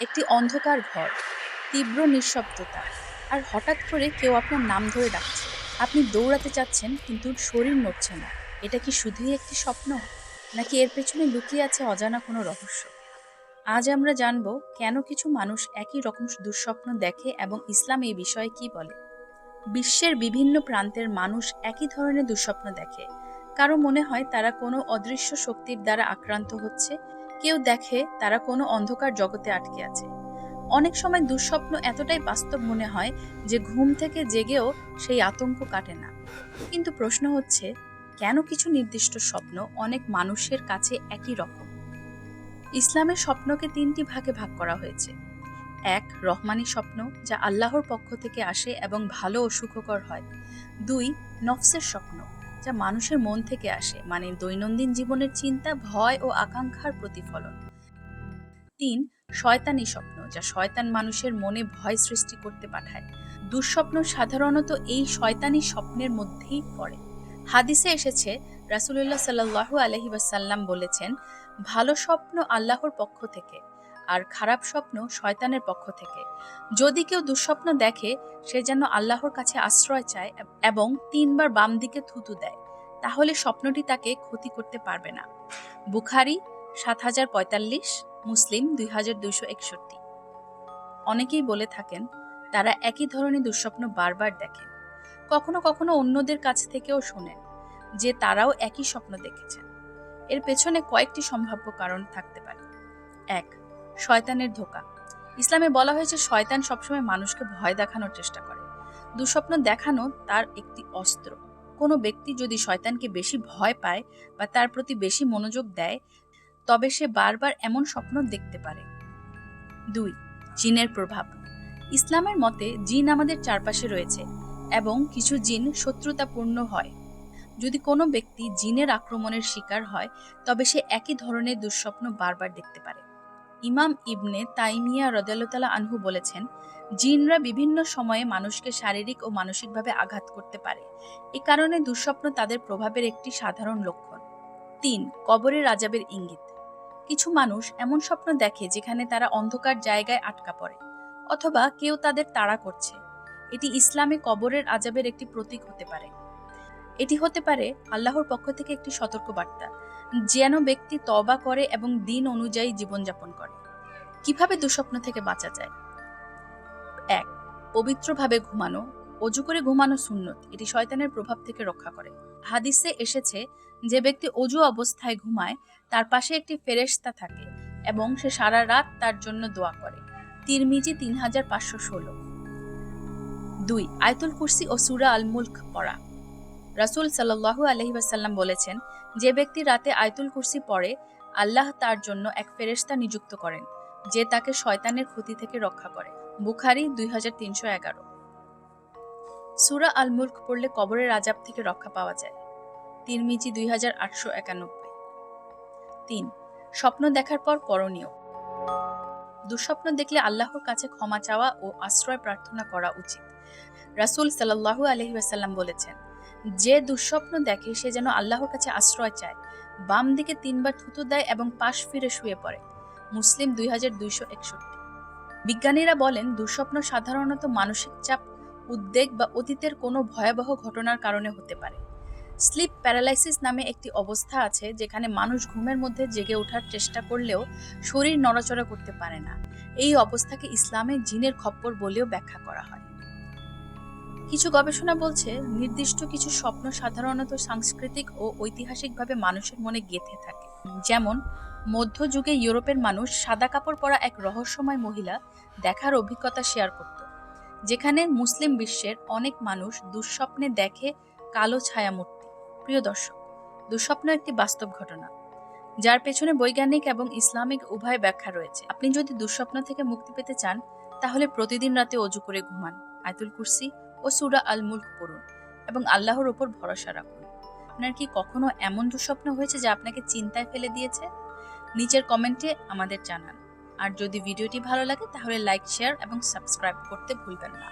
একটি অন্ধকার ঘর, তীব্র নিঃশব্দতা। আর হঠাৎ করে কেউ আপনার নাম ধরে ডাকছে। আপনি দৌড়াতে চাচ্ছেন, কিন্তু শরীর নড়ছে না। এটা কি শুধুই একটি স্বপ্ন? নাকি এর পেছনে লুকিয়ে আছে অজানা কোনো রহস্য? আজ আমরা জানব কেন কিছু মানুষ একই রকম দুঃস্বপ্ন দেখে এবং ইসলাম এই বিষয়ে কি বলে। বিশ্বের বিভিন্ন প্রান্তের মানুষ একই ধরনের দুঃস্বপ্ন দেখে। কারও মনে হয় তারা কোনো অদৃশ্য শক্তির দ্বারা আক্রান্ত হচ্ছে কেউ দেখে তারা কোনো অন্ধকার জগতে আটকে আছে। অনেক সময় দুঃস্বপ্ন এতটাই বাস্তব মনে হয় যে ঘুম থেকে জেগেও সেই আতঙ্ক কাটে না। কিন্তু প্রশ্ন হচ্ছে, কেন কিছু নির্দিষ্ট স্বপ্ন অনেক মানুষের কাছে একই রকম? ইসলামের স্বপ্নকে তিনটি ভাগে ভাগ করা হয়েছে। এক, রহমানি স্বপ্ন, যা আল্লাহর পক্ষ থেকে আসে এবং ভালো ও সুখকর হয়। দুই, নফসের স্বপ্ন। যা মানুষের মন থেকে আসে মানে দৈনন্দিন জীবনের চিন্তা, ভয় ও আকাঙ্ক্ষার প্রতিফলন। তিন, শয়তানি স্বপ্ন, যা শয়তান মানুষের মনে ভয় সৃষ্টি করতে পাঠায়। দুঃস্বপ্ন সাধারণত এই শয়তানি স্বপ্নের মধ্যেই পড়ে। হাদিসে এসেছে, রাসুলুল্লাহ সাল্লাহু আলহি ওয়াসাল্লাম বলেছেন, ভালো স্বপ্ন আল্লাহর পক্ষ থেকে। আর খারাপ স্বপ্ন শয়তানের পক্ষ থেকে। যদি কেউ দুঃস্বপ্ন দেখে, সে যেন আল্লাহর কাছে আশ্রয় চায় এবং তিনবার বাম দিকে থুতু দেয়, তাহলে স্বপ্নটি তাকে ক্ষতি করতে পারবে না। বুখারি সাত হাজার পঁয়তাল্লিশ, মুসলিম দুই হাজার দুইশো একষট্টি। অনেকেই বলে থাকেন, তারা একই ধরনের দুঃস্বপ্ন বারবার দেখেন কখনো কখনো অন্যদের কাছ থেকেও শোনেন যে তারাও একই স্বপ্ন দেখেছেন। এর পেছনে কয়েকটি সম্ভাব্য কারণ থাকতে পারে। এক শয়তানের ধোকা। ইসলামে বলা হয়েছে, শয়তান সবসময় মানুষকে ভয় দেখানোর চেষ্টা করে। দুঃস্বপ্ন দেখানো তার একটি অস্ত্র। কোনো ব্যক্তি যদি শয়তানকে বেশি ভয় পায় বা তার প্রতি বেশি মনোযোগ দেয়, তবে সে বারবার এমন স্বপ্ন দেখতে পারে। দুই, জিনের প্রভাব। ইসলামের মতে, জিন আমাদের চারপাশে রয়েছে এবং কিছু জিন শত্রুতাপূর্ণ হয়। যদি কোনো ব্যক্তি জিনের আক্রমণের শিকার হয়, তবে সে একই ধরনের দুঃস্বপ্ন বারবার দেখতে পারে। ইমাম ইবনে তাইমিয়া রদালতালা আনহু বলেছেন, জিনরা বিভিন্ন সময়ে মানুষকে শারীরিক ও মানসিকভাবে আঘাত করতে পারে। এ কারণে দুঃস্বপ্ন তাদের প্রভাবের একটি সাধারণ লক্ষণ। তিন, কবরের আজাবের ইঙ্গিত। কিছু মানুষ এমন স্বপ্ন দেখে যেখানে তারা অন্ধকার জায়গায় আটকা পড়ে, অথবা কেউ তাদের তাড়া করছে। এটি ইসলামে কবরের আজাবের একটি প্রতীক হতে পারে। এটি হতে পারে আল্লাহর পক্ষ থেকে একটি সতর্কবার্তা। যেন ব্যক্তি তবা করে এবং দিন অনুযায়ী জীবনযাপন করে। কীভাবে দুঃস্বপ্ন থেকে বাঁচা যায়? এক, পবিত্রভাবে ঘুমানো, অজু করে ঘুমানো সুন্নত, এটি শয়তানের প্রভাব থেকে রক্ষা করে। হাদিসে এসেছে যে ব্যক্তি অজু অবস্থায় ঘুমায়, তার পাশে একটি ফেরেশতা থাকে এবং সে সারা রাত তার জন্য দোয়া করে। তিরমিজি তিন হাজার পাঁচশো ষোলো। দুই, আয়তুল কুরসি ও সুরা আল মুল্ক পড়া। রাসুল সাল্লাহু আলহিবাসাল্লাম বলেছেন, যে ব্যক্তি রাতে আয়তুল কুরসি পড়ে, আল্লাহ তার জন্য এক ফেরেশতা নিযুক্ত করেন, যে তাকে শয়তানের ক্ষতি থেকে রক্ষা করে। বুখারি দুই হাজার তিনশো এগারো। সুরা আল মুল্ক পড়লে কবরের আজাব থেকে রক্ষা পাওয়া যায়। তিরমিজি দুই হাজার আটশো একানব্বই। তিন, স্বপ্ন দেখার পর করণীয়। দুঃস্বপ্ন দেখলে আল্লাহর কাছে ক্ষমা চাওয়া ও আশ্রয় প্রার্থনা করা উচিত। রাসুল সাল্লাহু আলহিবাসাল্লাম বলেছেন যে দুঃস্বপ্ন দেখে সে যেন আল্লাহর কাছে আশ্রয় চায়, বাম দিকে তিনবার থুতু দেয় এবং পাশ ফিরে শুয়ে পড়ে। মুসলিম দুই হাজার দুইশো একষট্টি। বিজ্ঞানীরা বলেন, দুঃস্বপ্ন সাধারণত মানসিক চাপ, উদ্বেগ বা অতীতের কোনো ভয়াবহ ঘটনার কারণে হতে পারে। স্লিপ প্যারালাইসিস নামে একটি অবস্থা আছে যেখানে মানুষ ঘুমের মধ্যে জেগে ওঠার চেষ্টা করলেও শরীর নড়াচড়া করতে পারে না। এই অবস্থাকে ইসলামে জিনের খপ্পর বলেও ব্যাখ্যা করা হয়। কিছু গবেষণা বলছে, নির্দিষ্ট কিছু স্বপ্ন সাধারণত সাংস্কৃতিক ও ঐতিহাসিকভাবে মানুষের মনে গেঁথে থাকে। যেমন, মধ্যযুগে ইউরোপের মানুষ সাদা কাপড় পরা এক রহস্যময় মহিলা দেখার অভিজ্ঞতা শেয়ার করত, যেখানে মুসলিম বিশ্বের অনেক মানুষ দুঃস্বপ্নে দেখে কালো ছায়ামূর্তি। প্রিয় দর্শক, দুঃস্বপ্ন একটি বাস্তব ঘটনা, যার পেছনে বৈজ্ঞানিক এবং ইসলামিক উভয় ব্যাখ্যা রয়েছে। আপনি যদি দুঃস্বপ্ন থেকে মুক্তি পেতে চান, তাহলে প্রতিদিন রাতে অজু করে ঘুমান। আয়তুল কুরসি ও সুরা আল মুল্ক পড়ুন এবং আল্লাহর ওপর ভরসা রাখুন। আপনার কি কখনো এমন দুঃস্বপ্ন হয়েছে যা আপনাকে চিন্তায় ফেলে দিয়েছে? নিচের কমেন্টে আমাদের জানান। আর যদি ভিডিওটি ভালো লাগে তাহলে লাইক, শেয়ার এবং সাবস্ক্রাইব করতে ভুলবেন না।